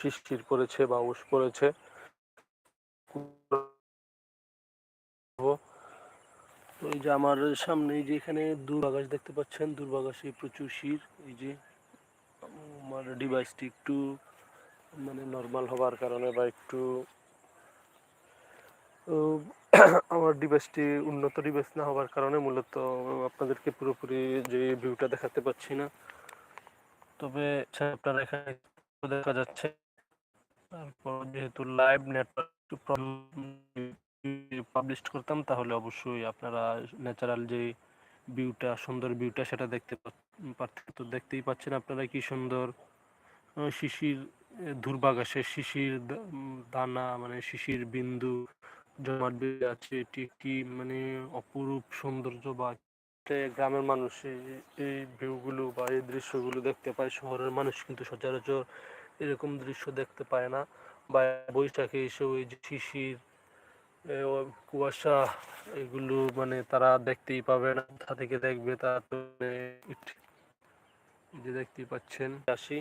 শিশির পড়েছে বা উস পড়েছে এই যে আমার সামনে এই যে এখানে দূরবাগাস দেখতে পাচ্ছেন, দূরবাগাসে প্রচুর শির। এই যে আমার ডিভাইসটি একটু মানে নর্মাল হবার কারণে বা একটু আমার ডিভাইসটি উন্নত ডিভাইস না হওয়ার কারণে মূলত আপনাদেরকে পুরোপুরি যে ভিউটা দেখাতে পাচ্ছি না। তবে আপনারা এখানে দেখা যাচ্ছে তারপর যেহেতু লাইভ নেটওয়ার্ক পাবলিশ করতাম তাহলে অবশ্যই আপনারা ন্যাচারাল যে ভিউটা সুন্দর ভিউটা সেটা দেখতে পারতেন তো দেখতেই পাচ্ছেন আপনারা কি সুন্দর শিশির আহ, শিশির দানা মানে শিশির বিন্দু জমাট বেঁধে আছে এটি একটি মানে অপরূপ সৌন্দর্য বা গ্রামের মানুষ এই ভিউগুলো বা এই দৃশ্যগুলো দেখতে পায় শহরের মানুষ কিন্তু সচরাচর এরকম দৃশ্য দেখতে পায় না। বা বৈশাখে এসে ওই যে শিশির কুয়াশা, এগুলো মানে তারা দেখতেই পাবে না। কোথা থেকে দেখবে তা তো মানে যে দেখতেই পাচ্ছেন। আসি।